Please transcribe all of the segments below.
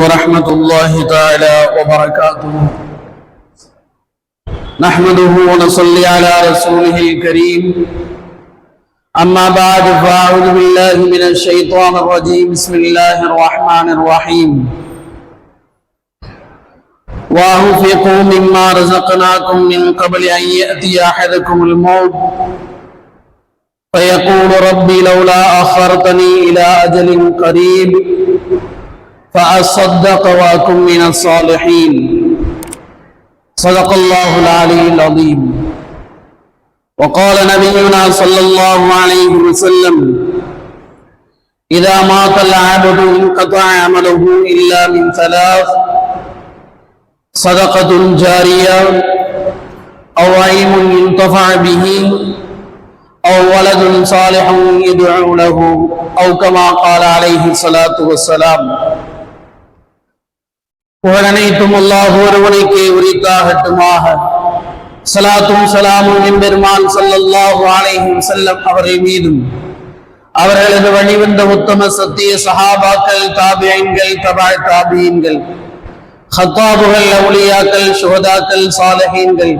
ورحمة الله تعالى وبركاته نحمده ونصلي على رسوله الكريم۔ أما بعد فأعوذ بالله من الشيطان الرجيم۔ بسم الله الرحمن الرحيم۔ وأنفقوا مما رزقناكم من قبل أن يأتي أحدكم الموت۔ فيقول ربي لولا أخرتني إلى أجل قريب۔ فأصدق وأكن من الصالحين. صدق الله العلي العظيم. وقال نبينا صلى الله عليه وسلم إذا مات العبد انقطع عمله إلا من ثلاث صدقة جارية أو علم ينتفع به أو ولد صالح يدعو له أو كما قال عليه الصلاة والسلام. புகழனைத்தும் அல்லாஹ் ஒருவனைக்கே உரித்தாகட்டுமாக. சலாத்தும் சலாமும் எம்பெருமான் சல்லல்லாஹு அலைஹும் செல்லம் அவரை மீதும். அவர்களது வழிவந்த உத்தம சத்திய சஹாபாக்கள் தாபியன்கள் தபால் தாபியன்கள் ஹத்தாபுகள் அவுளியாக்கள் சுகதாக்கள் சாலஹீன்கள்.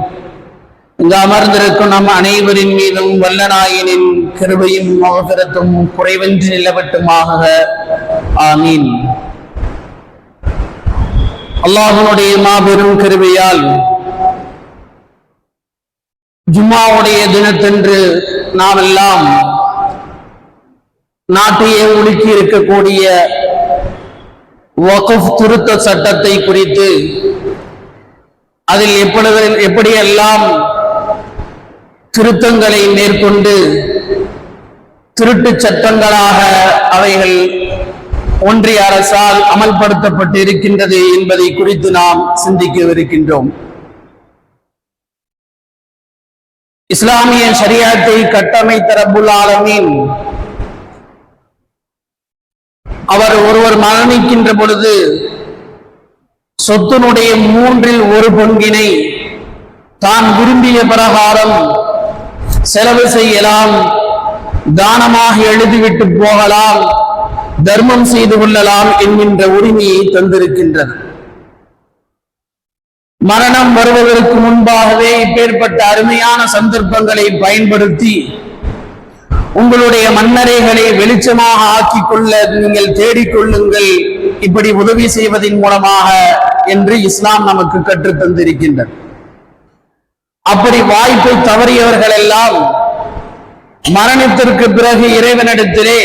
இங்கு அமர்ந்திருக்கும் நம் அனைவரின் மீதும் வல்லநாயனின் கிருபையும் மகபிரத்தும் குறைவின்றி நிலவட்டுமாக. ஆமீன். அல்லாஹனுடைய மாபெரும் கருவியால் ஜும்மாவுடைய தினத்தன்று நாம் எல்லாம் நாட்டையே உலுக்கி இருக்கக்கூடிய வகுப் திருத்த சட்டத்தை குறித்து அதில் எப்பொழுது எப்படியெல்லாம் திருத்தங்களை மேற்கொண்டு திருட்டு சட்டங்களாக அவைகள் ஒன்றிய அரசால் அமல்படுத்தப்பட்டு இருக்கின்றது என்பதை குறித்து நாம் சிந்திக்கவிருக்கின்றோம். இஸ்லாமிய சரியாத்தை கட்டமைத்த ரப்புல் அவர் ஒருவர் மரணிக்கின்ற பொழுது சொத்தினுடைய மூன்றில் ஒரு பங்கினை தான் விரும்பிய பிரகாரம் செலவு செய்யலாம் தானமாக எழுதிவிட்டு போகலாம் தர்மம் செய்து கொள்ளலாம் என்கின்ற உரிமையை தந்திருக்கின்றது. மரணம் வருவதற்கு முன்பாகவே இப்பேற்பட்ட அருமையான சந்தர்ப்பங்களை பயன்படுத்தி உங்களுடைய மன்னரைகளை வெளிச்சமாக ஆக்கிக் கொள்ள நீங்கள் தேடிக்கொள்ளுங்கள் இப்படி உதவி செய்வதன் மூலமாக என்று இஸ்லாம் நமக்கு கற்றுத் தந்திருக்கின்றது. அப்படி வாய்ப்பை தவறியவர்கள் எல்லாம் மரணத்திற்கு பிறகு இறைவனிடத்திலே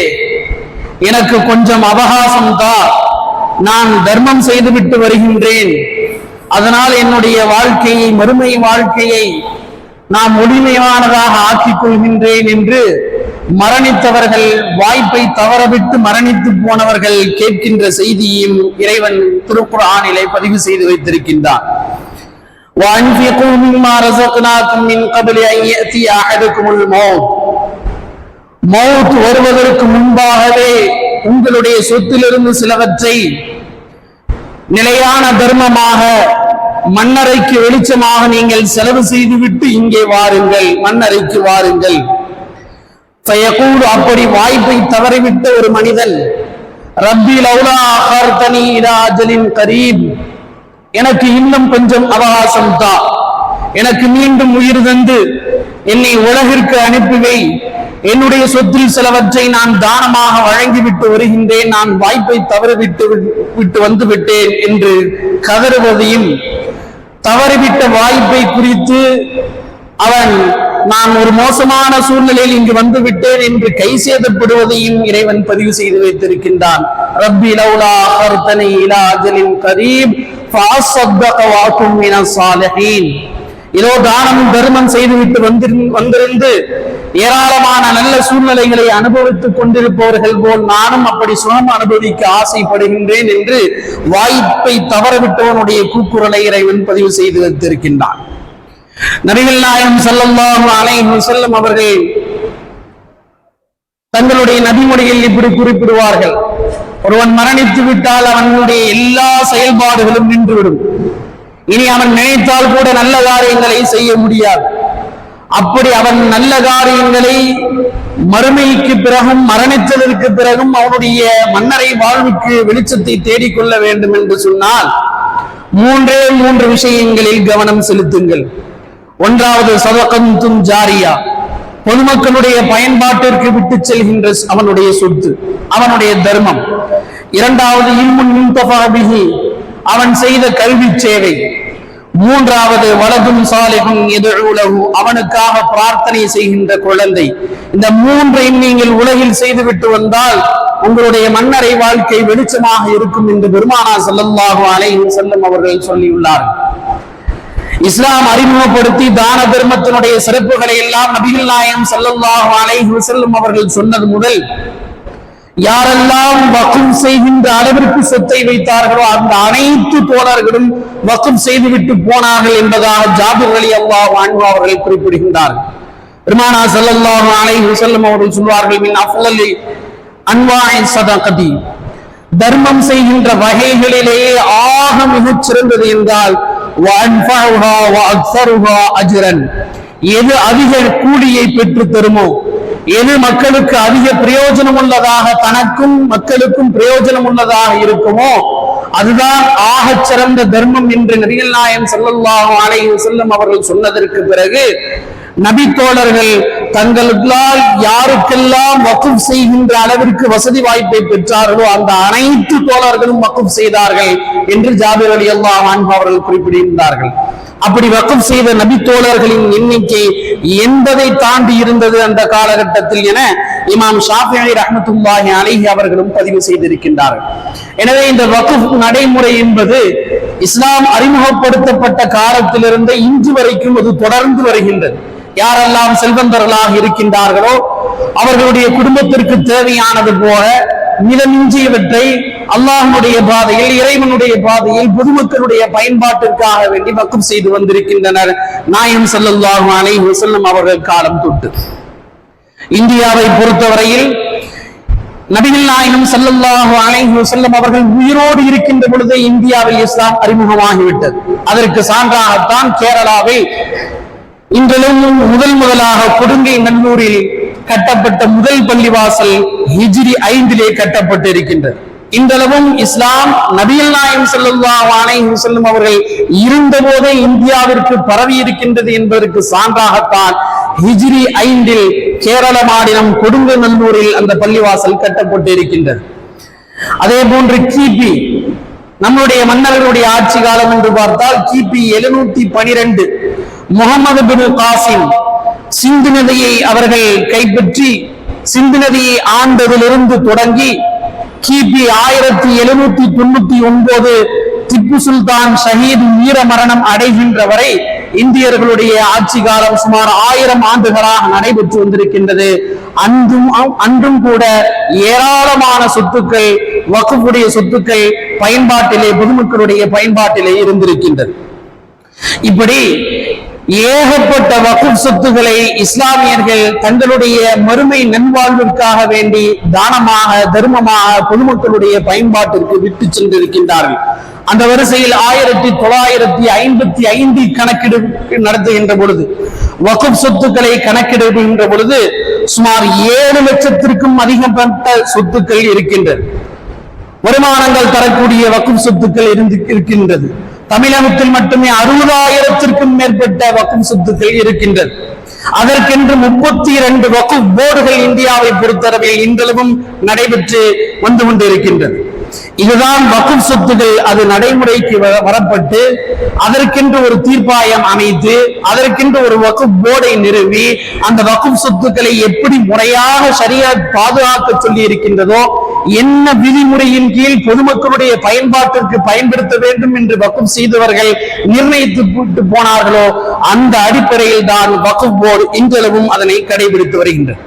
எனக்கு கொஞ்சம் அவகாசம் தான் நான் தர்மம் செய்துவிட்டு வருகின்றேன் அதனால் என்னுடைய வாழ்க்கையை மறுமை வாழ்க்கையை நான் முழுமையானதாக ஆக்கிக் கொள்கின்றேன் என்று மரணித்தவர்கள் வாய்ப்பை தவறவிட்டு மரணித்து போனவர்கள் கேட்கின்ற செய்தியையும் இறைவன் திருக்குறானிலே பதிவு செய்து வைத்திருக்கின்றான் وأنفقوا مما رزقناكم من قبل أن يأتي أحدكم الموت மவுத் வருவதற்கு முன்பாகவே உங்களுடைய சொத்திலிருந்து சிலவற்றை நிலையான தர்மமாக மண்ணறைக்கு வெளிச்சமாக நீங்கள் செலவு செய்துவிட்டு இங்கே வாருங்கள் மண்ணறைக்கு வாருங்கள். ஃபயகூல் அப்படி வாய்ப்பை தவறிவிட்ட ஒரு மனிதன் ரப்பி லவுலா அகர்தனி இராஜலின் கரீப் எனக்கு இன்னும் கொஞ்சம் அவகாசம் தா. எனக்கு மீண்டும் உயிர் தந்து என்னை உலகிற்கு அனுப்பிவை என்னுடைய சொத்தில் சிலவற்றை நான் தானமாக வழங்கிவிட்டு வருகின்றேன். நான் வாய்ப்பை தவறிவிட்டு விட்டு வந்து விட்டேன் என்று கதறுவதையும் தவறிவிட்ட வாய்ப்பை குறித்து அவன் நான் ஒரு மோசமான சூழ்நிலையில் இங்கு வந்து விட்டேன் என்று கை சேதப்படுவதையும் இறைவன் பதிவு செய்து வைத்திருக்கின்றான். ரப்பி லவுலா அர்த்தனை இலா அஜலின் கரீப் இதோ தானம் தர்மம் செய்துவிட்டு வந்திருந்து வந்திருந்து ஏராளமான நல்ல சூழ்நிலைகளை அனுபவித்துக் கொண்டிருப்பவர்கள் போல் நானும் அப்படி சுகம் அனுபவிக்க ஆசைப்படுகின்றேன் என்று வாய்ப்பை தவறவிட்டவனுடைய கூக்குரலை இறைவன் பதிவு செய்து வைத்திருக்கின்றான். நபிகள் நாயகம் ஸல்லல்லாஹு அலைஹி செல்லும் அவர்கள் தங்களுடைய நபிமொழியில் இப்படி குறிப்பிடுவார்கள். ஒருவன் மரணித்து விட்டால் அவனுடைய எல்லா செயல்பாடுகளும் நின்றுவிடும். இனி அவன் நினைத்தால் கூட நல்ல காரியங்களை செய்ய முடியாது. அப்படி அவன் நல்ல காரியங்களை மறுமைக்கு பிறகும் மரணித்ததற்கு பிறகும் அவனுடைய மன்னரை வாழ்வுக்கு வெளிச்சத்தை தேடிக்கொள்ள வேண்டும் என்று சொன்னால் மூன்றே மூன்று விஷயங்களில் கவனம் செலுத்துங்கள். ஒன்றாவது சதகந்தும் ஜாரியா. பொதுமக்களுடைய பயன்பாட்டிற்கு விட்டு செல்கின்ற அவனுடைய சொத்து அவனுடைய தர்மம். இரண்டாவது இல்முன் அவன் செய்த கல்வி சேவை. மூன்றாவது வலதும் சாலிகும் எதிர்வுலகு அவனுக்காக பிரார்த்தனை செய்கின்ற குழந்தை. இந்த மூன்றையும் நீங்கள் உலகில் செய்துவிட்டு வந்தால் உங்களுடைய மன்னரை வாழ்க்கை வெளிச்சமாக இருக்கும் என்று பெருமானா ஸல்லல்லாஹு அலைஹி செல்லும் அவர்கள் சொல்லியுள்ளார்கள் இஸ்லாம் அறிமுகப்படுத்தி தான தர்மத்தினுடைய சிறப்புகளை எல்லாம் நபிகள் நாயம் ஸல்லல்லாஹு அலைஹி செல்லும் அவர்கள் சொன்னது முதல் யாரெல்லாம் வக்கும் செய்கின்ற அளவிற்கு சொத்தை வைத்தார்களோ அந்த அனைத்து தோழர்களும் வக்கும் செய்துவிட்டு போனார்கள் என்பதாக ஜாபுர் அலி அல்லா வான்வா அவர்கள் குறிப்பிடுகின்றார்கள். பெருமானா செல்லல்லாம் அலை செல்லும் அவர்கள் சொல்வார்கள் மின் அஃலி அன்வாய் சதகதி தர்மம் செய்கின்ற வகைகளிலேயே ஆக மிகச் சிறந்தது என்றால் எது அதிக கூலியை பெற்று தருமோ எது மக்களுக்கு அதிக பிரயோஜனம் உள்ளதாக தனக்கும் மக்களுக்கும் பிரயோஜனம் உள்ளதாக இருக்குமோ? அதுதான் ஆகச் சிறந்த தர்மம் என்று நபிகள் நாயம் ஸல்லல்லாஹு அலைஹி செல்லும் அவர்கள் சொன்னதற்கு பிறகு நபி தோழர்கள் தங்களால் யாருக்கெல்லாம் வக்குப் செய்கின்ற அளவிற்கு வசதி வாய்ப்பை பெற்றார்களோ அந்த அனைத்து தோழர்களும் வக்குப் செய்தார்கள் என்று ஜாபிர் அலி அல்லாஹ் அவர்கள் குறிப்பிட்டிருந்தார்கள். அப்படி வக்கம் செய்த நபி தோழர்களின் எண்ணிக்கை எண்பதை தாண்டி இருந்தது அந்த காலகட்டத்தில் என இமாம் ஷாஃபி ரஹமத்துல்லாஹி அலிஹி அவர்களும் பதிவு செய்திருக்கின்றார்கள். எனவே இந்த வக்குப் நடைமுறை என்பது இஸ்லாம் அறிமுகப்படுத்தப்பட்ட காலத்திலிருந்து இன்று வரைக்கும் அது தொடர்ந்து வருகின்றது. யாரெல்லாம் செல்வந்தர்களாக இருக்கின்றார்களோ அவர்களுடைய குடும்பத்திற்கு தேவையானது போல மிதமிஞ்சியவற்றை அல்லாஹனுடைய பாதையில் இறைவனுடைய பாதையில் பொதுமக்களுடைய பயன்பாட்டிற்காக வேண்டி வக்கம் செய்து வந்திருக்கின்றனர். நாயம் ஸல்லல்லாஹு அலைஹி அவர்கள் காலம் தொட்டு. இந்தியாவை பொறுத்தவரையில் நபிகள் நாயகம் செல்லல்லாஹு அலைஹி செல்லும் அவர்கள் உயிரோடு இருக்கின்ற பொழுதே இந்தியாவில் இஸ்லாம் அறிமுகமாகிவிட்டது. அதற்கு சான்றாகத்தான் கேரளாவில் இன்றிலும் முதல் முதலாக கொடுங்கை நல்லூரில் கட்டப்பட்ட முதல் பள்ளிவாசல் ஹிஜ்ரி ஐந்திலே கட்டப்பட்டு இருக்கின்றது இன்றளவும் இஸ்லாம் நபியல் நாயம் ஸல்லல்லாஹு செல்லும் அவர்கள் அவர்கள் இருந்தபோதே இந்தியாவிற்கு பரவி இருக்கின்றது என்பதற்கு சான்றாகத்தான் ஹிஜ்ரி ஐந்தில் கேரள மாநிலம் கொடுங்கநல்லூரில் அந்த பள்ளிவாசல் கட்டப்பட்டு இருக்கின்றது அதே போன்று கிபி நம்முடைய மன்னர்களுடைய ஆட்சி காலம் என்று பார்த்தால் கிபி எழுநூத்தி பனிரெண்டு. முகமது பின் காசிம் சிந்து நதியை அவர்கள் கைப்பற்றி சிந்து நதியை ஆண்டதிலிருந்து தொடங்கி கிபி ஆயிரத்தி எழுநூத்தி தொண்ணூத்தி ஒன்பது திப்பு சுல்தான் ஷஹீத் வீர மரணம் அடைகின்ற வரை இந்தியர்களுடைய ஆட்சி காலம் சுமார் ஆயிரம் ஆண்டுகளாக நடைபெற்று வந்திருக்கின்றது. அன்றும் அன்றும் கூட ஏராளமான சொத்துக்கள் வகுப்புடைய சொத்துக்கள் பயன்பாட்டிலே பொதுமக்களுடைய பயன்பாட்டிலே இருந்திருக்கின்றது. இப்படி ஏகப்பட்ட வகுப் சொத்துக்களை இஸ்லாமியர்கள் தங்களுடைய மறுமை நன்வாழ்விற்காக வேண்டி தானமாக தர்மமாக பொதுமக்களுடைய பயன்பாட்டிற்கு விட்டு சென்றிருக்கின்றார்கள். அந்த வரிசையில் ஆயிரத்தி தொள்ளாயிரத்தி ஐம்பத்தி ஐந்தில் கணக்கெடு நடத்துகின்ற பொழுது வகுப் சொத்துக்களை கணக்கெடுகின்ற பொழுது சுமார் ஏழு லட்சத்திற்கும் அதிகப்பட்ட சொத்துக்கள் இருக்கின்றது வருமானங்கள் தரக்கூடிய வக்கும் சொத்துக்கள் இருந்து இருக்கின்றது. தமிழகத்தில் மட்டுமே அறுபதாயிரத்திற்கும் மேற்பட்ட வக்கும் சொத்துக்கள் இருக்கின்றது. அதற்கென்று முப்பத்தி இரண்டு வக்கு போர்டுகள் இந்தியாவை பொறுத்தளவில் இன்றளவும் நடைபெற்று வந்து கொண்டிருக்கின்றது. இதுதான் வக்கும் சொத்துகள் அது நடைமுறைக்கு வரப்பட்டு அதற்கென்று ஒரு தீர்ப்பாயம் அமைத்து அதற்கென்று ஒரு வக்கும் போர்டை நிறுவி அந்த வக்கும் சொத்துக்களை எப்படி முறையாக சரியா பாதுகாக்க சொல்லி இருக்கின்றதோ என்ன விதிமுறையின் கீழ் பொதுமக்களுடைய பயன்பாட்டிற்கு பயன்படுத்த வேண்டும் என்று வக்குப் செய்தவர்கள் நிர்ணயித்து போனார்களோ அந்த அடிப்படையில் தான் வக்குப் போர்டு இன்றளவும் அதனை கடைபிடித்து வருகின்றனர்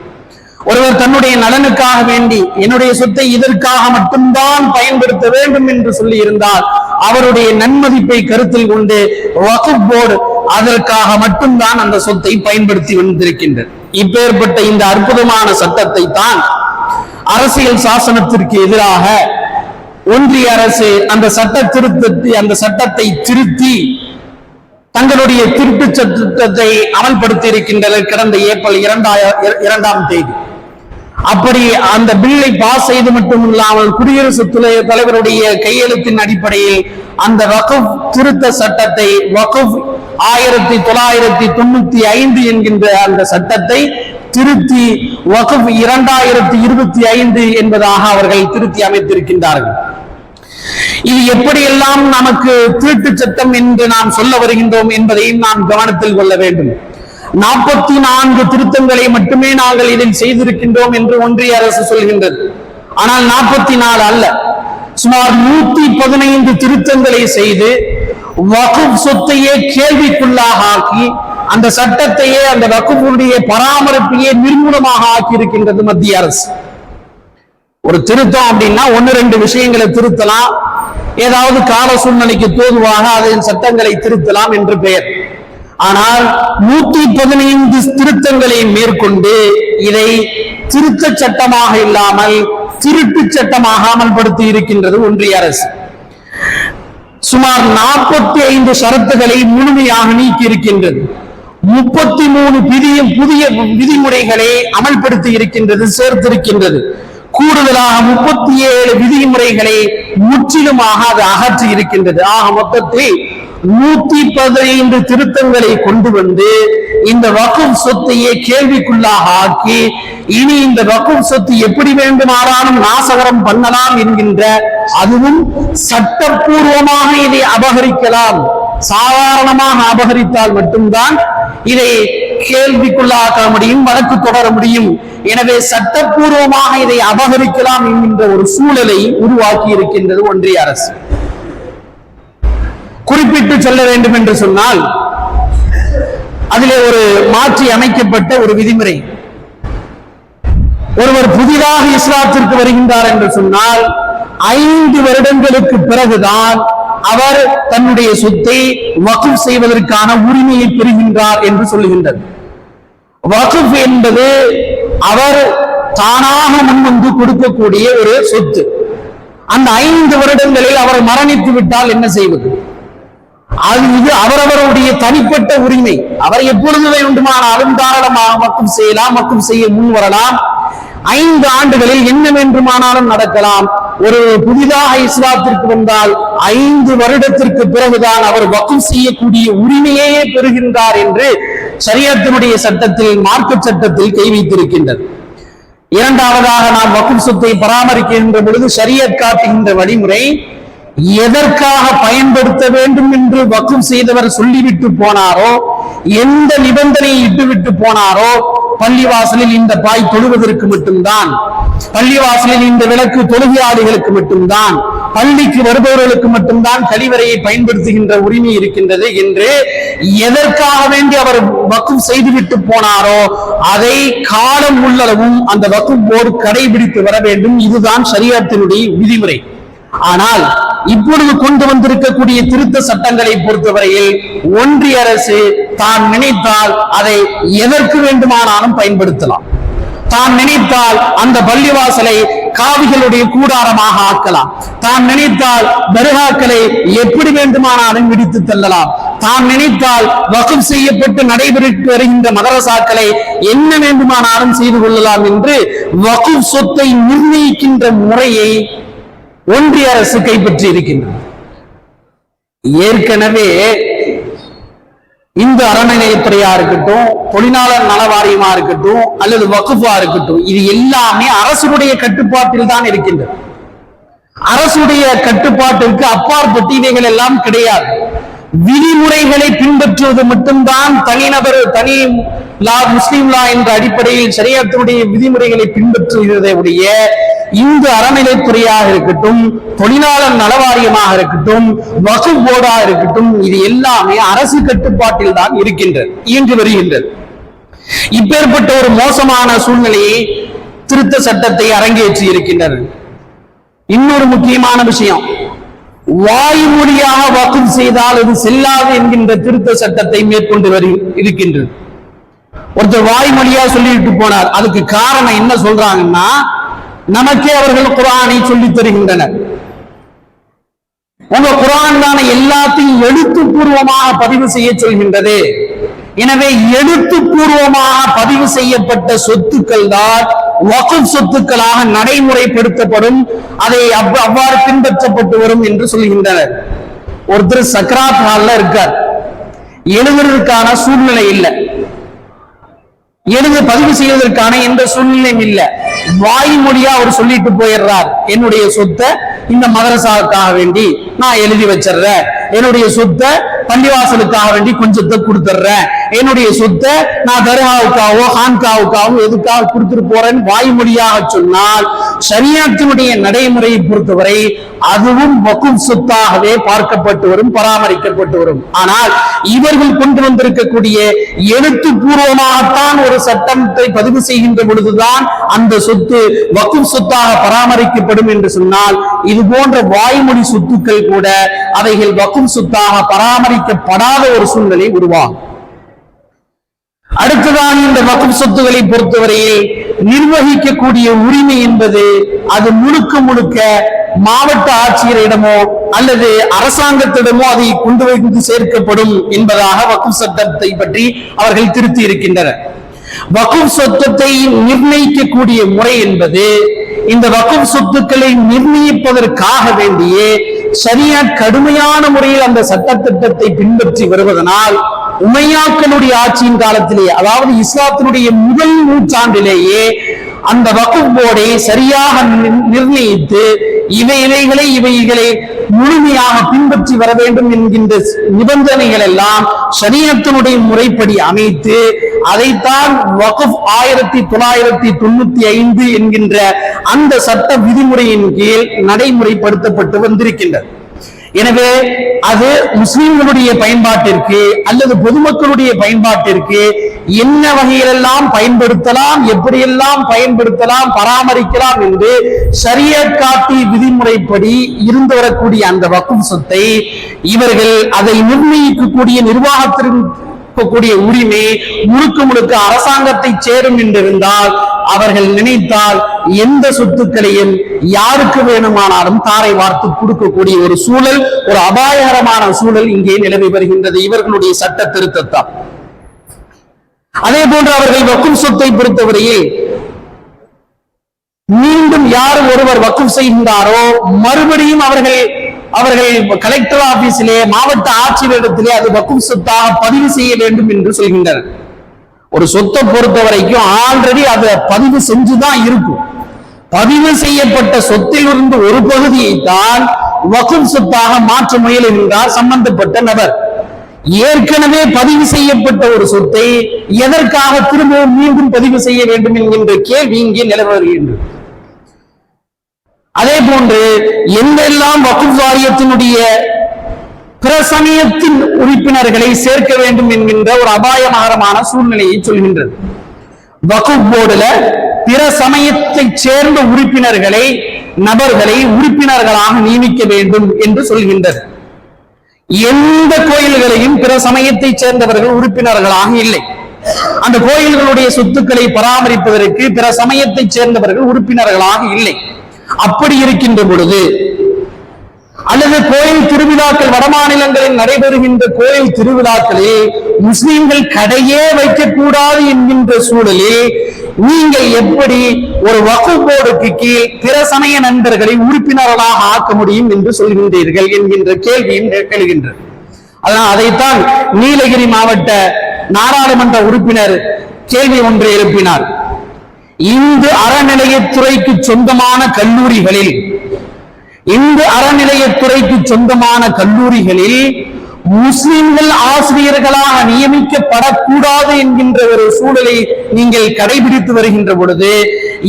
ஒருவர் தன்னுடைய நலனுக்காக வேண்டி என்னுடைய சொத்தை இதற்காக மட்டும்தான் பயன்படுத்த வேண்டும் என்று சொல்லி இருந்தால் அவருடைய நன்மதிப்பை கருத்தில் கொண்டு வகுப் போர்டு அதற்காக மட்டும்தான் அந்த சொத்தை பயன்படுத்தி வந்திருக்கின்றது. இப்பேற்பட்ட இந்த அற்புதமான சட்டத்தை தான் அரசியல் சாசனத்திற்கு எதிராக ஒன்றிய அரசு அந்த சட்ட திருத்தத்தை அந்த சட்டத்தை திருத்தி தங்களுடைய திருட்டு சட்டத்தை அமல்படுத்தி இருக்கின்றனர் கடந்த ஏப்ரல் இரண்டாயிரம் இரண்டாம் தேதி. அப்படி அந்த பில்லை பாஸ் செய்து மட்டும் இல்லாமல் குடியரசு துணை- தலைவருடைய கையெழுத்தின் அடிப்படையில் அந்த வகுப் திருத்த சட்டத்தை வகுப் ஆயிரத்தி தொள்ளாயிரத்தி தொண்ணூத்தி ஐந்து என்கின்ற அந்த சட்டத்தை திருத்தி வகுப் இரண்டாயிரத்தி இருபத்தி ஐந்து என்பதாக அவர்கள் திருத்தி அமைத்திருக்கின்றார்கள். இது எப்படியெல்லாம் நமக்கு திருட்டு சட்டம் என்று நாம் சொல்ல வருகின்றோம் என்பதையும் நாம் கவனத்தில் கொள்ள வேண்டும். நாற்பத்தி நான்கு திருத்தங்களை மட்டுமே நாங்கள் இதில் செய்திருக்கின்றோம் என்று ஒன்றிய அரசு சொல்கின்றது. ஆனால் நாற்பத்தி நாலு அல்ல. சுமார் நூத்தி பதினைந்து திருத்தங்களை செய்து வகுப் சொத்தையே கேள்விக்குள்ளாக ஆக்கி அந்த சட்டத்தையே அந்த வகுப்புடைய பராமரிப்பையே நிர்மூலமாக ஆக்கி இருக்கின்றது மத்திய அரசு. ஒரு திருத்தம் அப்படின்னா ஒன்னு ரெண்டு விஷயங்களை திருத்தலாம். ஏதாவது கால சூழ்நிலைக்கு தோதுவாக அதன் சட்டங்களை திருத்தலாம் என்று பெயர். ஆனால் நூத்தி பதினைந்து திருத்தங்களை மேற்கொண்டு இதை திருத்த சட்டமாக இல்லாமல் திருட்டு சட்டமாக அமல்படுத்தி இருக்கின்றது ஒன்றிய அரசு. சுமார் நாற்பத்தி ஐந்து ஷரத்துகளை முழுமையாக நீக்கி இருக்கின்றது. முப்பத்தி மூணு புதிய புதிய விதிமுறைகளை அமல்படுத்தி இருக்கின்றது சேர்த்திருக்கின்றது. கூடுதலாக முப்பத்தி ஏழு விதிமுறைகளை முற்றிலுமாக அது அகற்றி இருக்கின்றது. ஆக மொத்தத்தில் நூத்தி பதினைந்து திருத்தங்களை கொண்டு வந்து இந்த வக்கும் சொத்தையே கேள்விக்குள்ளாக ஆக்கி இனி இந்த வக்கும் சொத்து எப்படி வேண்டுமானாலும் நாசகரம் பண்ணலாம் என்கின்ற அதுவும் சட்டப்பூர்வமாக இதை அபகரிக்கலாம். சாதாரணமாக அபகரித்தால் மட்டும்தான் இதை கேள்விக்குள்ளாக்க முடியும் வழக்கு தொடர முடியும். எனவே சட்டப்பூர்வமாக இதை அபகரிக்கலாம் என்கின்ற ஒரு சூழலை உருவாக்கி இருக்கின்றது ஒன்றிய அரசு. குறிப்பிட்டு சொல்ல வேண்டும் என்று சொன்னால் அதிலே ஒரு மாற்றி அமைக்கப்பட்ட ஒரு விதிமுறை. ஒருவர் புதிதாக இஸ்லாத்திற்கு வருகின்றார் என்று சொன்னால் ஐந்து வருடங்களுக்கு பிறகுதான் அவர் தன்னுடைய சொத்தை வகுப் செய்வதற்கான உரிமையை பெறுகின்றார் என்று சொல்லுகின்றது. வகுப் என்பது அவர் தானாக முன்வந்து கொடுக்கக்கூடிய ஒரு சொத்து. அந்த ஐந்து வருடங்களில் அவர் மரணித்து விட்டால் என்ன செய்வது? அது இது அவரவருடைய தனிப்பட்ட உரிமை. அவர் எப்பொழுது வேண்டுமானாலும் தாராளமாக மக்கும் செய்யலாம் மக்கும் செய்ய முன் வரலாம். ஐந்து ஆண்டுகளில் என்ன வேண்டுமானாலும் நடக்கலாம். ஒரு புதிதாக இஸ்லாத்திற்கு வந்தால் ஐந்து வருடத்திற்கு பிறகுதான் அவர் வக்கம் செய்யக்கூடிய உரிமையே பெறுகின்றார் என்று சரியத்தினுடைய சட்டத்தில் மார்க்க சட்டத்தில் கை வைத்திருக்கின்றது. இரண்டாவதாக நாம் வக்கும் சொத்தை பராமரிக்கின்ற பொழுது சரியத் காட்டுகின்ற வழிமுறை எதற்காக பயன்படுத்த வேண்டும் என்று வக்கும் செய்தவர் சொல்லிவிட்டு போனாரோ எந்த நிபந்தனையை இட்டுவிட்டு போனாரோ பள்ளிவாசலில் இந்த பாய் தொழுவதற்கு மட்டும்தான் பள்ளிவாசலில் இந்த விளக்கு தொழுகையாளிகளுக்கு மட்டும்தான் பள்ளிக்கு வருபவர்களுக்கு மட்டும்தான் கழிவறையை பயன்படுத்துகின்ற உரிமை இருக்கின்றது என்று எதற்காக வேண்டி அவர் வக்கும் செய்துவிட்டு போனாரோ அதை காலம் உள்ளளவும் அந்த வக்கும் போர்டு கடைபிடித்து வர வேண்டும். இதுதான் சரியத்தினுடைய விதிமுறை. ஆனால் இப்பொழுது கொண்டு வந்திருக்கக்கூடிய திருத்த சட்டங்களை பொறுத்தவரையில் ஒன்றிய அரசு தான் நினைத்தால் அதை எதற்கு வேண்டுமானாலும் பயன்படுத்தலாம். தான் நினைத்தால் அந்த பள்ளிவாசலை காவிகளுடைய கூடாரமாக ஆக்கலாம். தான் நினைத்தால் தர்காக்களை எப்படி வேண்டுமானாலும் விடுத்து தள்ளலாம். தான் நினைத்தால் வகம் செய்யப்பட்டு நடைபெற்று வருகின்ற மதரசாக்களை என்ன வேண்டுமானாலும் செய்து கொள்ளலாம் என்று வகுப் சொத்தை நிர்ணயிக்கின்ற முறையை ஒன்றிய அரசு கைப்பற்றி இருக்கின்றது ஏற்கனவே இந்து அறநிலையத்துறையா இருக்கட்டும் தொழிலாளர் நல வாரியமா இருக்கட்டும் அல்லது வகுப்பா இருக்கட்டும் இது எல்லாமே அரசுடைய கட்டுப்பாட்டில் தான் இருக்கின்றது. அரசுடைய கட்டுப்பாட்டிற்கு அப்பாற்பட்டு இவைகள் எல்லாம் கிடையாது. விதிமுறைகளை பின்பற்றுவது மட்டும்தான் தனிநபர் தனி லா முஸ்லீம் லா என்ற அடிப்படையில் சரியத்தினுடைய விதிமுறைகளை பின்பற்றுகிறதை உடைய இந்து அறநிலைத்துறையாக இருக்கட்டும் தொழிலாளர் நலவாரியமாக இருக்கட்டும் வகு போர்டாக இருக்கட்டும் இது எல்லாமே அரசு கட்டுப்பாட்டில் தான் இருக்கின்றது இயங்கி வருகின்றது. இப்பேற்பட்ட ஒரு மோசமான சூழ்நிலையை திருத்த சட்டத்தை அரங்கேற்றி இருக்கின்றனர் இன்னொரு முக்கியமான விஷயம் வாய்மொழியாக வாக்கு செய்தால் அது செல்லாது என்கின்ற திருத்த சட்டத்தை மேற்கொண்டு வரு இருக்கின்றது. ஒருத்தர் வாய்மொழியா சொல்லிட்டு போனார். அதுக்கு காரணம் என்ன சொல்றாங்கன்னா நமக்கே அவர்கள் குரானை சொல்லி தருகின்றனர். உங்க குரான் தானே எல்லாத்தையும் எழுத்துப்பூர்வமாக பதிவு செய்ய சொல்கின்றது. எனவே எழுத்துப்பூர்வமாக பதிவு செய்யப்பட்ட சொத்துக்கள் தான் வகுப் சொத்துக்களாக நடைமுறைப்படுத்தப்படும். அதை அவ்வாறு பின்பற்றப்பட்டு வரும் என்று சொல்கின்றனர். ஒருத்தர் சக்ராத் ஹால்ல இருக்கார். எழுதுவதற்கான சூழ்நிலை இல்லை. எழுத பதிவு செய்வதற்கான எந்த சூழ்நிலையும் இல்லை. வாய்மொழியா அவர் சொல்லிட்டு போயிடுறார். என்னுடைய சொத்தை இந்த மதரசாவுக்காக வேண்டி நான் எழுதி வச்சிடுறேன். என்னுடைய சொத்தை பள்ளிவாசலுக்காக வேண்டி கொஞ்சத்தை கொடுத்துட்றேன். என்னுடைய சொத்தை நான் தர்காவுக்காவோ ஹான்காவுக்காவோ எதுக்காக கொடுத்துட்டு போறேன்னு வாய்மொழியாக சொன்னால் ஷரியத்தினுடைய நடைமுறையை பொறுத்தவரை அதுவும் வக்கும் சொத்தாகவே பார்க்கப்பட்டு வரும் பராமரிக்கப்பட்டு வரும். ஆனால் இவர்கள் கொண்டு வந்திருக்கக்கூடிய எழுத்துப்பூர்வமாகத்தான் ஒரு சட்டத்தை பதிவு செய்கின்ற பொழுதுதான் அந்த சொத்து வக்கும் சொத்தாக பராமரிக்கப்படும் என்று சொன்னால் இது போன்ற வாய்மொழி சொத்துக்கள் கூட அவைகள் வக்கும் சொத்தாக பராமரிக்கப்படாத ஒரு சூழ்நிலை உருவாகும். அடுத்ததான் இந்த வகுப்பு சொத்துக்களை பொறுத்தவரையில் நிர்வகிக்கக்கூடிய உரிமை என்பது அது முழுக்க முழுக்க மாவட்ட ஆட்சியரிடமோ அல்லது அரசாங்கத்திடமோ அதை கொண்டு வந்து சேர்க்கப்படும் என்பதாக வகுப்பு சட்டத்தை பற்றி அவர்கள் திருத்தி இருக்கின்றனர். வகுப் சொத்தத்தை நிர்ணயிக்கக்கூடிய முறை என்பது இந்த வகுப் சொத்துக்களை நிர்ணயிப்பதற்காக வேண்டியே சரியா கடுமையான முறையில் அந்த சட்ட திட்டத்தை பின்பற்றி வருவதனால் உமையாக்களுடைய ஆட்சியின் காலத்திலேயே அதாவது இஸ்லாத்தினுடைய முதல் நூற்றாண்டிலேயே அந்த வகுப்போடை சரியாக நிர்ணயித்து இவை இவைகளை இவைகளை முழுமையாக பின்பற்றி வர வேண்டும் என்கின்ற நிபந்தனைகள் எல்லாம் ஷரியத்தினுடைய முறைப்படி அமைத்து அதைத்தான் வகுப் ஆயிரத்தி தொள்ளாயிரத்தி தொண்ணூத்தி ஐந்து என்கின்ற அந்த சட்ட விதிமுறையின் கீழ் நடைமுறைப்படுத்தப்பட்டு வந்திருக்கின்றது. எனவே அது முஸ்லிம்களுடைய பயன்பாட்டிற்கு அல்லது பொதுமக்களுடைய பயன்பாட்டிற்கு என்ன வகையிலெல்லாம் பயன்படுத்தலாம் எப்படியெல்லாம் பயன்படுத்தலாம் பராமரிக்கலாம் என்று சரிய காட்டி விதிமுறைப்படி இருந்து வரக்கூடிய அந்த வக்கும் சொத்தை இவர்கள் அதை நிர்ணயிக்கக்கூடிய நிர்வாகத்திற்கு இருக்கக்கூடிய உரிமை முழுக்க முழுக்க அரசாங்கத்தை சேரும் என்றிருந்தால் அவர்கள் நினைத்தால் எந்த சொத்துக்களையும் யாருக்கு வேணுமானாலும் தாரை வார்த்து கொடுக்கக்கூடிய ஒரு சூழல் ஒரு அபாயகரமான சூழல் இங்கே நிலவி வருகின்றது. இவர்களுடைய சட்ட திருத்தத்தால். அதே போன்று அவர்கள் வக்கும் சொத்தை பொறுத்தவரையில் மீண்டும் யார் ஒருவர் வக்கம் செய்கின்றாரோ மறுபடியும் அவர்கள் அவர்கள் கலெக்டர் ஆபீஸிலே மாவட்ட ஆட்சியரிடத்திலே அது வக்கும் சொத்தாக பதிவு செய்ய வேண்டும் என்று சொல்கின்றனர். ஒரு சொத்தை பொறுத்த வரைக்கும் ஆல்ரெடி அதை பதிவு செஞ்சுதான் இருக்கும். பதிவு செய்யப்பட்ட சொத்திலிருந்து ஒரு பகுதியை தான் வக்கும் சொத்தாக மாற்ற முயலுகின்றார் சம்பந்தப்பட்ட நபர். ஏற்கனவே பதிவு செய்யப்பட்ட ஒரு சொத்தை எதற்காக திரும்பவும் மீண்டும் பதிவு செய்ய வேண்டும் என்கின்ற கேள்வி இங்கே நிலவ வருகின்றது அதே போன்று எந்தெல்லாம் வகுப் வாரியத்தினுடைய பிரசமயத்தின் உறுப்பினர்களை சேர்க்க வேண்டும் என்கின்ற ஒரு அபாயகரமான சூழ்நிலையை சொல்கின்றது. வகுப் போர்டுல பிற சமயத்தை சேர்ந்த உறுப்பினர்களை நபர்களை உறுப்பினர்களாக நியமிக்க வேண்டும் என்று சொல்கின்றது. எந்த கோயில்களையும் பிற சமயத்தை சேர்ந்தவர்கள் உறுப்பினர்களாக இல்லை. அந்த கோயில்களுடைய சொத்துக்களை பராமரிப்பதற்கு பிற சமயத்தை சேர்ந்தவர்கள் உறுப்பினர்களாக இல்லை. அப்படி இருக்கின்ற பொழுது அல்லது கோயில் திருவிழாக்கள் வடமாநிலங்களில் நடைபெறுகின்ற கோயில் திருவிழாக்களில் முஸ்லிம்கள் கடையே வைக்கக்கூடாது என்கின்ற சூழலில் நீங்கள் எப்படி ஒரு வகு கீழ் பிற சமய நண்பர்களை உறுப்பினர்களாக ஆக்க முடியும் என்று சொல்கின்றீர்கள் என்கின்ற கேள்வியும் எழுகின்றது. அதனால் அதைத்தான் நீலகிரி மாவட்ட நாடாளுமன்ற உறுப்பினர் கேள்வி ஒன்றை எழுப்பினார். இந்து அறநிலையத்துறைக்கு சொந்தமான கல்லூரிகளில் இந்து அறநிலையத்துறைக்கு சொந்தமான கல்லூரிகளில் முஸ்லிம்கள் ஆசிரியர்களாக நியமிக்கப்படக்கூடாது என்கின்ற ஒரு சூழலை நீங்கள் கடைபிடித்து வருகின்ற பொழுது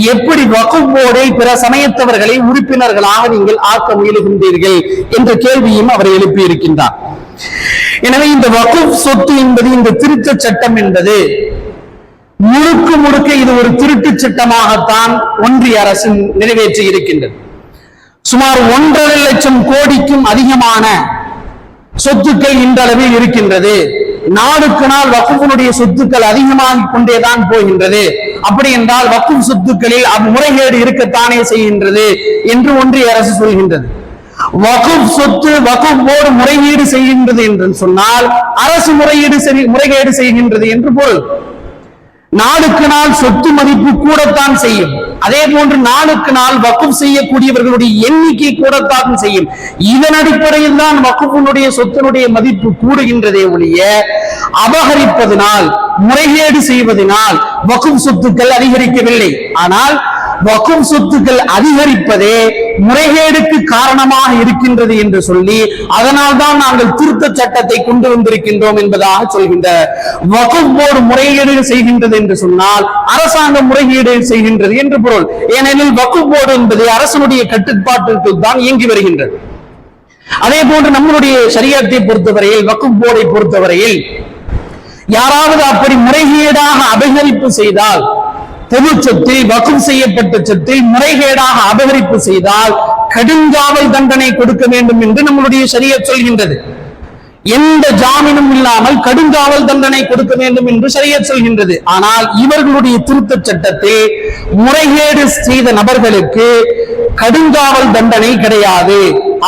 எப்படி வகுப்போடை பிற சமயத்தவர்களை உறுப்பினர்களாக நீங்கள் ஆக்க முயலுகின்றீர்கள் என்ற கேள்வியும் அவர் எழுப்பியிருக்கின்றார் எனவே இந்த வகுப் சொத்து என்பது இந்த திருத்தச் சட்டம் என்பது முழுக்க முழுக்க இது ஒரு திருட்டு சட்டமாகத்தான் ஒன்றிய அரசு நிறைவேற்றி இருக்கின்றது. சுமார் ஒன்றரை லட்சம் கோடிக்கும் அதிகமான சொத்துக்கள் இன்றளவில் இருக்கின்றது. நாளுக்கு நாள் வக்குஃபினுடைய சொத்துக்கள் அதிகமாகிக் கொண்டேதான் போகின்றது. அப்படி என்றால் வக்குஃப் சொத்துக்களில் முறைகேடு இருக்கத்தானே செய்கின்றது என்று ஒன்றிய அரசு சொல்கின்றது. வகுப் சொத்து வகுப் போர்டு முறையீடு செய்கின்றது என்று சொன்னால் அரசு முறையீடு செய்- முறைகேடு செய்கின்றது என்று பொருள். நாளுக்கு நாள் சொத்து மதிப்பு கூடத்தான் செய்யும். அதே போன்று நாளுக்கு நாள் வக்குப் செய்யக்கூடியவர்களுடைய எண்ணிக்கை கூடத்தான் செய்யும். இதன் அடிப்படையில் தான் வக்குப்பினுடைய சொத்தினுடைய மதிப்பு கூடுகின்றதே ஒழிய அபகரிப்பதனால் முறைகேடு செய்வதனால் வக்குப் சொத்துக்கள் அதிகரிக்கவில்லை. ஆனால் வக்கும் சொத்துக்கள் அதிகரிப்பதே முறைகேடுக்கு காரணமாக இருக்கின்றது என்று சொல்லி அதனால் தான் நாங்கள் திருத்த சட்டத்தை கொண்டு வந்திருக்கின்றோம் என்பதாக சொல்கின்ற வகுப் போர்டு முறைகேடு செய்கின்றது என்று சொன்னால் அரசாங்கம் முறைகேடு செய்கின்றது என்று பொருள். ஏனெனில் வகுப் போர்டு என்பது அரசனுடைய கட்டுப்பாட்டிற்கு தான் இயங்கி வருகின்றது. அதே போன்று நம்மளுடைய சரியத்தை பொறுத்தவரையில் வகுப் போர்டை பொறுத்தவரையில் யாராவது அப்படி முறைகேடாக அபகரிப்பு செய்தால் பொது சொத்தை வசூல் செய்யப்பட்ட சொத்தை முறைகேடாக அபகரிப்பு செய்தால் கடுங்காவல் தண்டனை கொடுக்க வேண்டும் என்று நம்மளுடைய சரிய சொல்கின்றது. எந்த ஜாமீனும் இல்லாமல் கடுங்காவல் தண்டனை கொடுக்க வேண்டும் என்று சரிய சொல்கின்றது. ஆனால் இவர்களுடைய திருத்த சட்டத்தில் முறைகேடு செய்த நபர்களுக்கு கடுங்காவல் தண்டனை கிடையாது.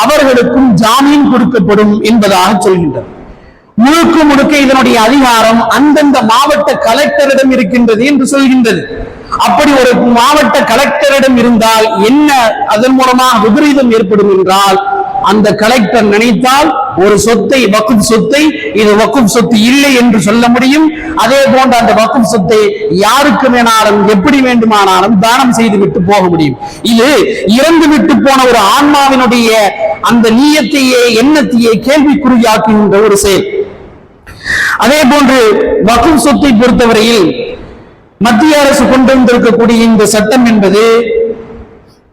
அவர்களுக்கும் ஜாமீன் கொடுக்கப்படும் என்பதாக சொல்கின்றனர் முழுக்க முழுக்க இதனுடைய அதிகாரம் அந்தந்த மாவட்ட கலெக்டரிடம் இருக்கின்றது என்று சொல்கின்றது. அப்படி ஒரு மாவட்ட கலெக்டரிடம் இருந்தால் என்ன அதன் மூலமாக விபரீதம் ஏற்படும் என்றால் அந்த கலெக்டர் நினைத்தால் ஒரு சொத்தை வக்கும் சொத்தை இது வக்கும் சொத்து இல்லை என்று சொல்ல முடியும். அதே போன்ற அந்த வக்கும் சொத்தை யாருக்கு வேணாலும் எப்படி வேண்டுமானாலும் தானம் செய்து விட்டு போக முடியும். இது இறந்து விட்டு போன ஒரு ஆன்மாவினுடைய அந்த நீயத்தையே எண்ணத்தையே கேள்விக்குறியாக்குகின்ற ஒரு செயல். அதே போன்று வக்கும் சொத்தை பொறுத்தவரையில் மத்திய அரசு கொண்டு வந்திருக்கக்கூடிய இந்த சட்டம் என்பது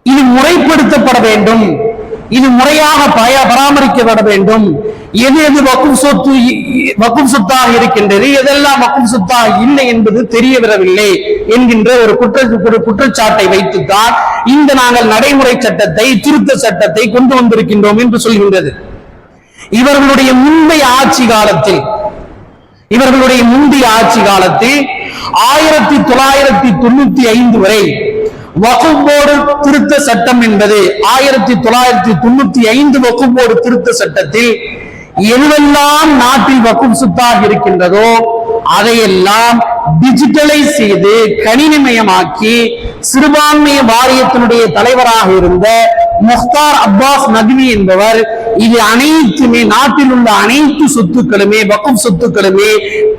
இது முறைப்படுத்தப்பட வேண்டும். இது முறையாக பய- பராமரிக்கப்பட வேண்டும். எது எது வக்கும் சொத்து வக்கும் சொத்தாக இருக்கின்றது எதெல்லாம் வக்கும் சொத்தாக இல்லை என்பது தெரிய வரவில்லை என்கின்ற ஒரு குற்ற ஒரு குற்றச்சாட்டை வைத்துத்தான் இந்த நாங்கள் நடைமுறை சட்டத்தை திருத்த சட்டத்தை கொண்டு வந்திருக்கின்றோம் என்று சொல்கின்றது. இவர்களுடைய முந்தைய ஆட்சி காலத்தில் இவர்களுடைய முந்தைய ஆட்சி காலத்தில் ஆயிரத்தி தொள்ளாயிரத்தி தொண்ணூத்தி ஐந்து வரை வகுப்போடு திருத்த சட்டம் என்பது ஆயிரத்தி தொள்ளாயிரத்தி தொண்ணூத்தி ஐந்து வகுப்போடு திருத்த சட்டத்தில் எதுவெல்லாம் நாட்டில் வக்கும் சுத்தாக இருக்கின்றதோ அதையெல்லாம் டிஜிட்டலைஸ் செய்து கணினிமயமாக்கி சிறுபான்மை வாரியத்தினுடைய தலைவராக இருந்த முக்தார் அப்பாஸ் நக்வி என்பவர் இது அனைத்துமே நாட்டில் உள்ள அனைத்து சொத்துக்களுமே வக்கும் சொத்துக்களுமே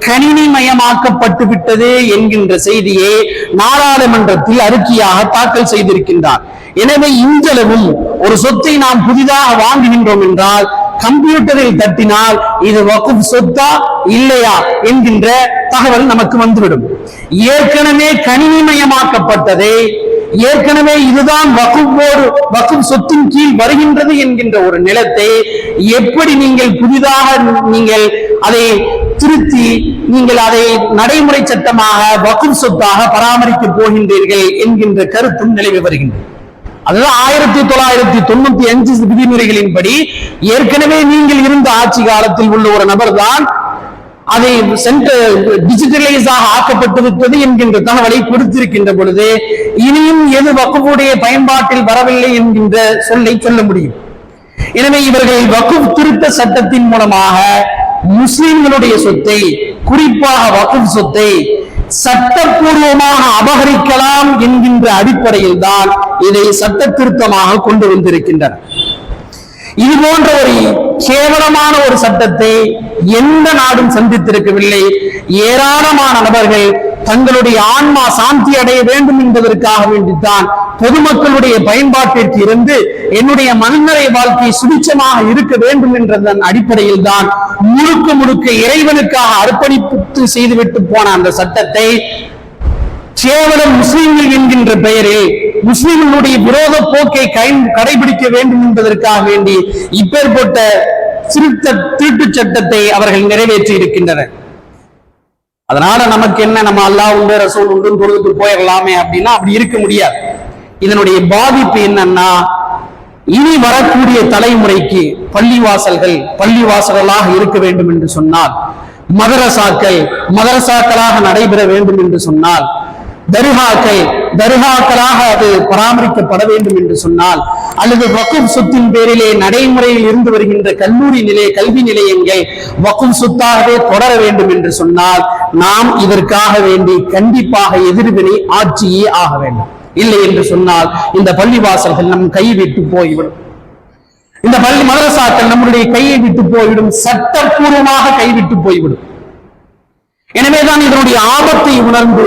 கணினிமயமாக்கப்பட்டு விட்டது என்கின்ற செய்தியை நாடாளுமன்றத்தில் அறிக்கையாக தாக்கல் செய்திருக்கின்றார். எனவே இன்றளவும் ஒரு சொத்தை நாம் புதிதாக வாங்குகின்றோம் என்றால் கம்ப்யூட்டரில் தட்டினால் இது வக்கும் சொத்தா இல்லையா என்கின்ற தகவல் நமக்கு வந்துவிடும். ஏற்கனவே கணினிமயமாக்கப்பட்டதை ஏற்கனவே இதுதான் வகுப்போடு வகும் சொத்தின் கீழ் வருகின்றது என்கின்ற ஒரு நிலத்தை எப்படி நீங்கள் புதிதாக நீங்கள் அதை திருத்தி நீங்கள் அதை நடைமுறை சட்டமாக வகும் சொத்தாக பராமரிக்க போகின்றீர்கள் என்கின்ற கருத்தும் நிலவி வருகின்றது. அதுதான் ஆயிரத்தி தொள்ளாயிரத்தி தொண்ணூத்தி அஞ்சு விதிமுறைகளின்படி ஏற்கனவே நீங்கள் இருந்த ஆட்சி காலத்தில் உள்ள ஒரு நபர் தான் அதை டிஜிட்டலைஸாக ஆக்கப்பட்டு என்கின்ற தகவலை கொடுத்திருக்கின்ற பொழுது இனியும் எது வக்குவுடைய பயன்பாட்டில் வரவில்லை என்கின்ற சொல்லை சொல்ல முடியும். எனவே இவர்கள் வக்குப் திருத்த சட்டத்தின் மூலமாக முஸ்லிம்களுடைய சொத்தை குறிப்பாக வக்குப் சொத்தை சட்டப்பூர்வமாக அபகரிக்கலாம் என்கின்ற அடிப்படையில் தான் இதை சட்ட திருத்தமாக கொண்டு வந்திருக்கின்றனர். இது போன்ற ஒரு கேவலமான ஒரு சட்டத்தை எந்த நாடும் சந்தித்திருக்கவில்லை. ஏராளமான நபர்கள் தங்களுடைய ஆன்மா சாந்தி அடைய வேண்டும் என்பதற்காக வேண்டித்தான் பொதுமக்களுடைய பயன்பாட்டிற்கு இருந்து என்னுடைய மனநிறை வாழ்க்கை சுபிச்சமாக இருக்க வேண்டும் என்றதன் அடிப்படையில் தான் முழுக்க முழுக்க இறைவனுக்காக அர்ப்பணிப்பு செய்துவிட்டு போன அந்த சட்டத்தை கேவலம் முஸ்லிம்கள் என்கின்ற பெயரில் முஸ்லிம்களுடைய விரோத போக்கை கை- கடைபிடிக்க வேண்டும் என்பதற்காக வேண்டி இப்பேற்பட்ட திருத்த திருட்டுச் சட்டத்தை அவர்கள் நிறைவேற்றி இருக்கின்றனர். அதனால நமக்கு என்ன நம்ம அல்லாஹ் உண்டு ரசூல் உண்டு தொழுதுட்டு போயிடலாமே அப்படின்னா அப்படி இருக்க முடியாது. இதனுடைய பாதிப்பு என்னன்னா இனி வரக்கூடிய தலைமுறைக்கு பள்ளிவாசல்கள் பள்ளிவாசல்களாக இருக்க வேண்டும் என்று சொன்னால் மதரசாக்கள் மதரசாக்களாக நடைபெற வேண்டும் என்று சொன்னால் தர்காக்கள் தர்காக்களாக அது பராமரிக்கப்பட வேண்டும் என்று சொன்னால் அல்லது வக்கும் சொத்தின் பேரிலே நடைமுறையில் இருந்து வருகின்ற கல்லூரி நிலைய கல்வி நிலையங்கள் வக்கும் சொத்தாகவே தொடர வேண்டும் என்று சொன்னால் நாம் இதற்காக வேண்டி கண்டிப்பாக எதிர்வினை ஆட்சியே ஆக வேண்டும். இல்லை என்று சொன்னால் இந்த பள்ளிவாசல்கள் நம் கைவிட்டு போய்விடும். இந்த பள்ளி மதரசாக்கள் நம்முடைய கையை விட்டு போய்விடும். சட்டப்பூர்வமாக கைவிட்டு போய்விடும். எனவேதான் இதனுடைய ஆபத்தை உணர்ந்து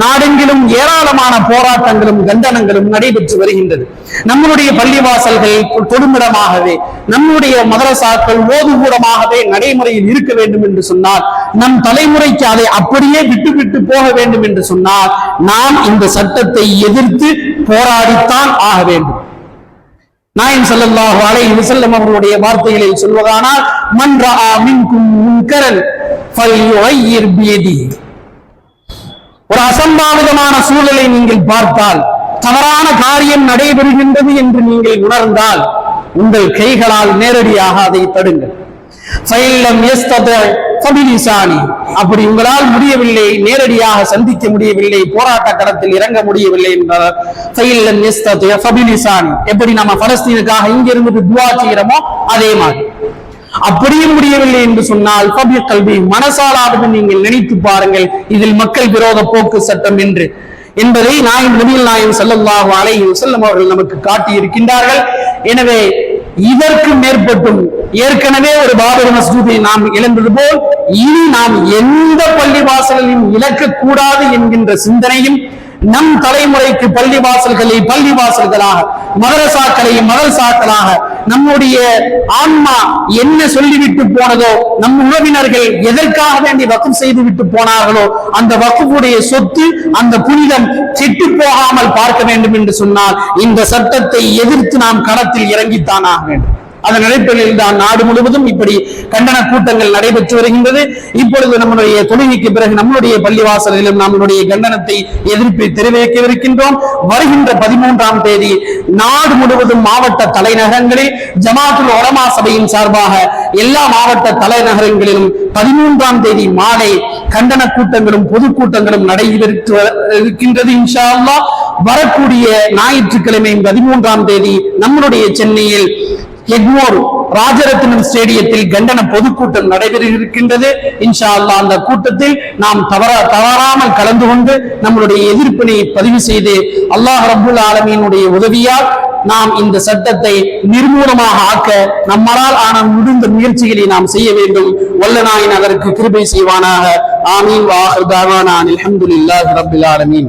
நாடெங்கிலும் ஏராளமான போராட்டங்களும் கண்டனங்களும் நடைபெற்று வருகின்றது. நம்முடைய பள்ளிவாசல்கள் தொடுமிடமாகவே நம்முடைய மதரசாக்கள் ஓதுகூடமாகவே நடைமுறையில் இருக்க வேண்டும் என்று சொன்னால் நம் தலைமுறைக்கு அதை அப்படியே விட்டு போக வேண்டும் என்று சொன்னால் நாம் இந்த சட்டத்தை எதிர்த்து போராடித்தான் ஆக வேண்டும். நாயம் செல்லல்லாஹு அலை விசல்லம் அவர்களுடைய வார்த்தைகளில் சொல்வதானால் மன்றா மின்கும் முன்கரன் ஃபல்யுகையிர் ஒரு அசம்பாவிதமான சூழலை நீங்கள் பார்த்தால் தவறான காரியம் நடைபெறுகின்றது என்று நீங்கள் உணர்ந்தால் உங்கள் கைகளால் நேரடியாக அதை தடுங்கள். அப்படி உங்களால் முடியவில்லை நேரடியாக சந்திக்க முடியவில்லை போராட்ட களத்தில் இறங்க முடியவில்லை என்றால் எப்படி நம்ம பலஸ்தீனுக்காக இங்க இருந்து துவா செய்யறோமோ அதே மாதிரி. அப்படியும் முடியவில்லை என்று சொன்னால் பபிய கல்வி மனசாலாவது நீங்கள் நினைத்து பாருங்கள். இதில் மக்கள் விரோத போக்கு சட்டம் என்று. என்பதை நாயம் நபிகள் நாயம் ஸல்லல்லாஹு அலை வஸல்லம் அவர்கள் நமக்கு காட்டி இருக்கின்றார்கள் எனவே இதற்கு மேற்பட்டும் ஏற்கனவே ஒரு பாபர் மசூதியை நாம் இழந்தது போல் இனி நாம் எந்த பள்ளிவாசலையும் இழக்கக்கூடாது என்கின்ற சிந்தனையும் நம் தலைமுறைக்கு பள்ளிவாசல்களை பள்ளிவாசல்களாக மதரசாக்களையும் மதரசாக்களாக நம்முடைய ஆன்மா என்ன சொல்லிவிட்டு போனதோ நம் உறவினர்கள் எதற்காக வேண்டி வக்கம் செய்து விட்டு போனார்களோ அந்த வக்குடைய சொத்து அந்த புனிதம் செட்டு போகாமல் பார்க்க வேண்டும் என்று சொன்னால் இந்த சட்டத்தை எதிர்த்து நாம் களத்தில் இறங்கித்தான் ஆக வேண்டும். அதன் அடிப்படையில் தான் நாடு முழுவதும் இப்படி கண்டன கூட்டங்கள் நடைபெற்று வருகின்றது. இப்பொழுது நம்முடைய தொழுகைக்கு பிறகு நம்முடைய பள்ளிவாசலிலும் நம்முடைய கண்டனத்தை எதிர்ப்பை தெரிவிக்கவிருக்கின்றோம். வருகின்ற பதிமூன்றாம் தேதி நாடு முழுவதும் மாவட்ட தலைநகரங்களில் ஜமாத்துல் உலமா சபையின் சார்பாக எல்லா மாவட்ட தலைநகரங்களிலும் பதிமூன்றாம் தேதி மாலை கண்டன கூட்டங்களும் பொதுக்கூட்டங்களும் நடைபெற்று இருக்கின்றது இன்ஷா அல்லா வரக்கூடிய ஞாயிற்றுக்கிழமை பதிமூன்றாம் தேதி நம்மளுடைய சென்னையில் எக்மோர் ராஜரத்னம் ஸ்டேடியத்தில் கண்டன பொதுக்கூட்டம் நடைபெற இருக்கின்றது இன்ஷா அல்லாஹ் அந்த கூட்டத்தில் நாம் தவற தவறாமல் கலந்து கொண்டு நம்மளுடைய எதிர்ப்பினை பதிவு செய்து அல்லாஹ் ரபுல் ஆலமீனுடைய உதவியால் நாம் இந்த சட்டத்தை நிர்மூலமாக ஆக்க நம்மளால் ஆன முடிந்த முயற்சிகளை நாம் செய்ய வேண்டும். வல்லநாயின் அதற்கு கிருபை செய்வானாக. ஆமீன். வாஹர் தாவானா. அலமதுல்லாஹ் ரபுல் ஆலமீன்.